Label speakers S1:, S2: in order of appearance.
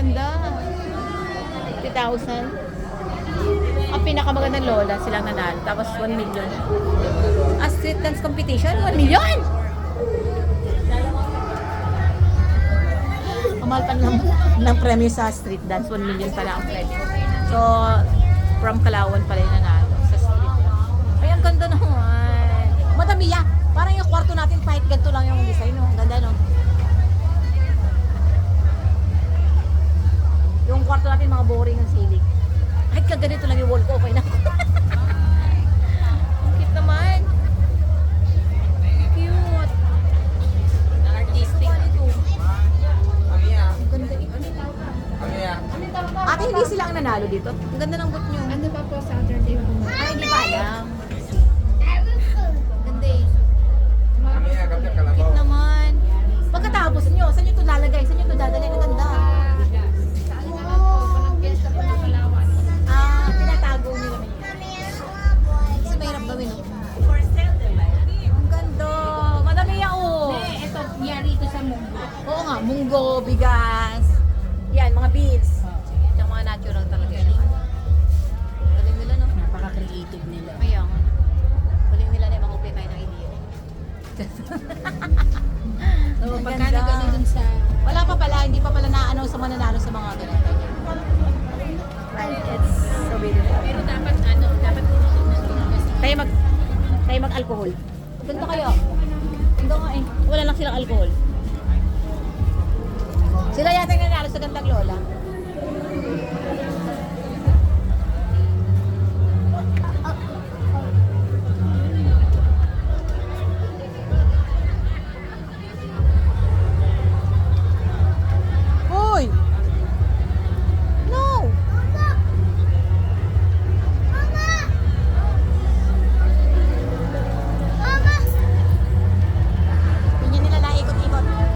S1: ganda. 3,000. Ang pinakamagandang lola silang nanalo. Tapos 1 million. A street dance competition, 1 million! Kamal pa ng, ng premyo sa street dance. 1 million pala ang premyo. So, from Kalawan pala yung nanalo sa street dance. Ay, ang ganda naman. Madamiya. Parang yung kwarto natin, 5 Natin, mga boring ang ceiling. Kahit ka ganito lang yung wall ko, okay na. Ang cute naman. Cute. Artistic. Ang ganda ito. Ate, hindi sila ang nanalo dito. Ang ganda ng boot nyo.
S2: Ano pa po Saturday po? Munggo,
S1: bigas. Yan, mga beans. Yung mga natural talaga. yun. Galing nila, no?
S2: Napaka-creative nila.
S1: Nga. Galing nila na yung mga upay tayo ng idea.
S2: So, pagkano
S1: ganda.
S2: gano'n dun sa...
S1: Wala pa pala, hindi pa pala na-ano sa mananalo sa mga ganito. Right, it's so beautiful.
S2: Pero dapat ano, dapat na
S1: Tayo mag tayo mag-alcohol. Ganda kayo. Ganda nga eh. Wala lang silang alcohol. Sila yata yung nanalo sa gandang lola.